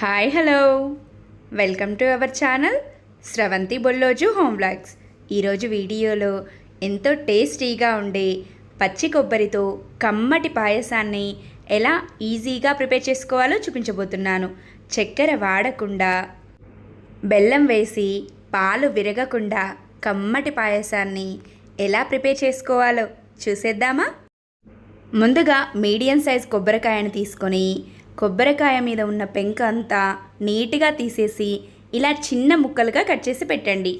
Hi hello welcome to our channel Sravanthi Bolloju home blogs ఈరోజు వీడియోలో ఎంతో టేస్టీగా ఉండే పచ్చి కొబ్బరితో కమ్మటి పాయసాన్ని ఎలా ఈజీగా ప్రిపేర్ చేసుకోవాలో చూపించబోతున్నాను. చక్కెర వాడకుండా బెల్లం వేసి పాలు విరగకుండా కమ్మటి పాయసాన్ని ఎలా ప్రిపేర్ చేసుకోవాలో చూసేద్దామా? ముందుగా మీడియం సైజ్ కొబ్బరికాయను తీసుకొని కొబ్బరికాయ మీద ఉన్న పెంక అంతా నీట్గా తీసేసి ఇలా చిన్న ముక్కలుగా కట్ చేసి పెట్టండి.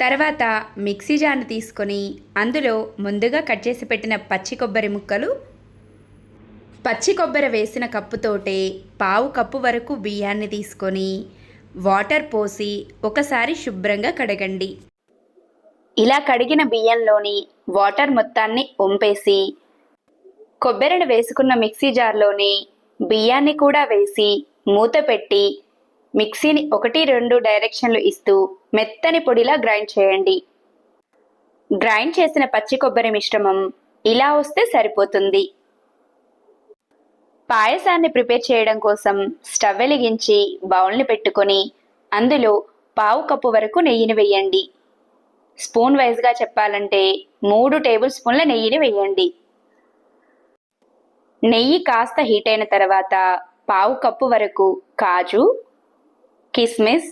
తర్వాత మిక్సీ జార్ను తీసుకొని అందులో ముందుగా కట్ చేసి పెట్టిన పచ్చి కొబ్బరి ముక్కలు పచ్చి కొబ్బరి వేసిన కప్పుతోటే పావు కప్పు వరకు బియ్యాన్ని తీసుకొని వాటర్ పోసి ఒకసారి శుభ్రంగా కడగండి. ఇలా కడిగిన బియ్యంలోని వాటర్ మొత్తాన్ని ఒంపేసి కొబ్బరిని వేసుకున్న మిక్సీ జార్లోని బియ్యాన్ని కూడా వేసి మూత పెట్టి మిక్సీని ఒకటి రెండు డైరెక్షన్లు ఇస్తూ మెత్తని పొడిలా గ్రైండ్ చేయండి. గ్రైండ్ చేసిన పచ్చి కొబ్బరి మిశ్రమం ఇలా వస్తే సరిపోతుంది. పాయసాన్ని ప్రిపేర్ చేయడం కోసం స్టవ్ వెలిగించి బౌల్ని పెట్టుకొని అందులో పావు కప్పు వరకు నెయ్యిని వేయండి. స్పూన్ వైజ్గా చెప్పాలంటే మూడు టేబుల్ స్పూన్ల నెయ్యిని వేయండి. నెయ్యి కాస్త హీట్ అయిన తర్వాత పావు కప్పు వరకు కాజు కిస్మిస్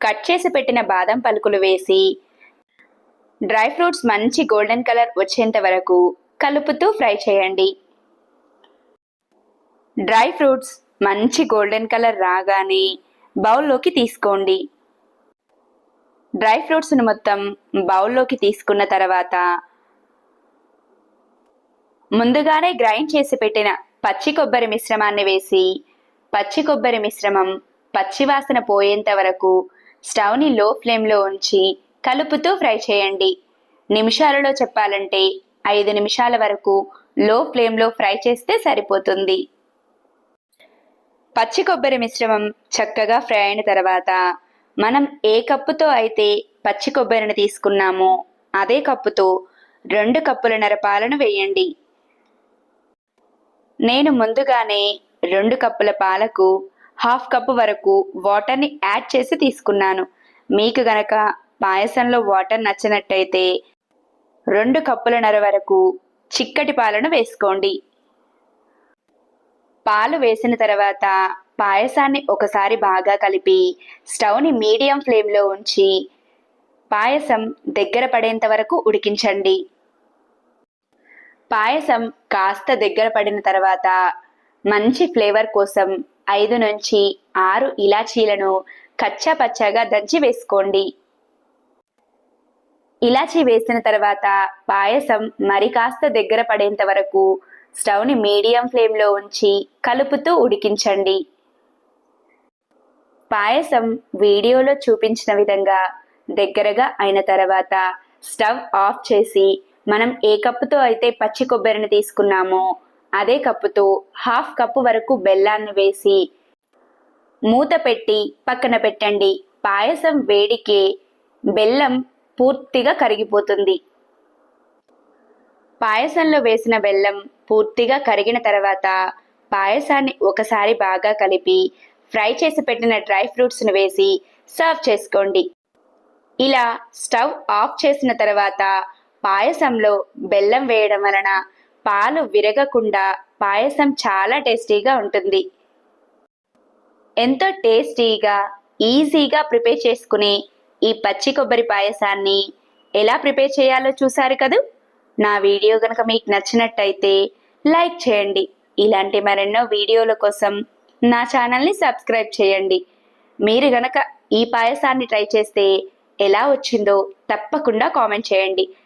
కట్ చేసి పెట్టిన బాదం పలుకులు వేసి డ్రై ఫ్రూట్స్ మంచి గోల్డెన్ కలర్ వచ్చేంత వరకు కలుపుతూ ఫ్రై చేయండి. డ్రై ఫ్రూట్స్ మంచి గోల్డెన్ కలర్ రాగానే బౌల్లోకి తీసుకోండి. డ్రై ఫ్రూట్స్ను మొత్తం బౌల్లోకి తీసుకున్న తర్వాత ముందుగానే గ్రైండ్ చేసి పెట్టిన పచ్చి కొబ్బరి మిశ్రమాన్ని వేసి పచ్చి కొబ్బరి మిశ్రమం పచ్చివాసన పోయేంత వరకు స్టవ్ని లో ఫ్లేమ్లో ఉంచి కలుపుతూ ఫ్రై చేయండి. నిమిషాలలో చెప్పాలంటే ఐదు నిమిషాల వరకు లో ఫ్లేమ్లో ఫ్రై చేస్తే సరిపోతుంది. పచ్చి కొబ్బరి మిశ్రమం చక్కగా ఫ్రై అయిన తర్వాత మనం ఏ కప్పుతో అయితే పచ్చి కొబ్బరిని తీసుకున్నామో అదే కప్పుతో రెండు కప్పులన్నర పాలను వేయండి. నేను ముందుగానే రెండు కప్పుల పాలకు హాఫ్ కప్పు వరకు వాటర్ని యాడ్ చేసి తీసుకున్నాను. మీకు గనక పాయసంలో వాటర్ నచ్చినట్టయితే రెండు కప్పులన్నర వరకు చిక్కటి పాలను వేసుకోండి. పాలు వేసిన తర్వాత పాయసాన్ని ఒకసారి బాగా కలిపి స్టవ్ని మీడియం ఫ్లేమ్లో ఉంచి పాయసం దగ్గర పడేంత వరకు ఉడికించండి. పాయసం కాస్త దగ్గర పడిన తర్వాత మంచి ఫ్లేవర్ కోసం ఐదు నుంచి ఆరు ఇలాచీలను కచ్చా పచ్చాగా దంచి వేసుకోండి. ఇలాచీ వేసిన తర్వాత పాయసం మరి కాస్త దగ్గర పడేంత వరకు స్టవ్ని మీడియం ఫ్లేమ్లో ఉంచి కలుపుతూ ఉడికించండి. పాయసం వీడియోలో చూపించిన విధంగా దగ్గరగా అయిన తర్వాత స్టవ్ ఆఫ్ చేసి మనం ఏ కప్పుతో అయితే పచ్చి కొబ్బరిని తీసుకున్నామో అదే కప్పుతో హాఫ్ కప్పు వరకు బెల్లాన్ని వేసి మూత పెట్టి పక్కన పెట్టండి. పాయసం వేడికే బెల్లం పూర్తిగా కరిగిపోతుంది. పాయసంలో వేసిన బెల్లం పూర్తిగా కరిగిన తర్వాత పాయసాన్ని ఒకసారి బాగా కలిపి ఫ్రై చేసి పెట్టిన డ్రై ఫ్రూట్స్ను వేసి సర్వ్ చేసుకోండి. ఇలా స్టవ్ ఆఫ్ చేసిన తర్వాత పాయసంలో బెల్లం వేయడం వలన పాలు విరగకుండా పాయసం చాలా టేస్టీగా ఉంటుంది. ఎంతో టేస్టీగా ఈజీగా ప్రిపేర్ చేసుకునే ఈ పచ్చి కొబ్బరి పాయసాన్ని ఎలా ప్రిపేర్ చేయాలో చూసారు కదూ? నా వీడియో కనుక మీకు నచ్చినట్టయితే లైక్ చేయండి. ఇలాంటి మరెన్నో వీడియోల కోసం నా ఛానల్ని సబ్స్క్రైబ్ చేయండి. మీరు గనక ఈ పాయసాన్ని ట్రై చేస్తే ఎలా వచ్చిందో తప్పకుండా కామెంట్ చేయండి.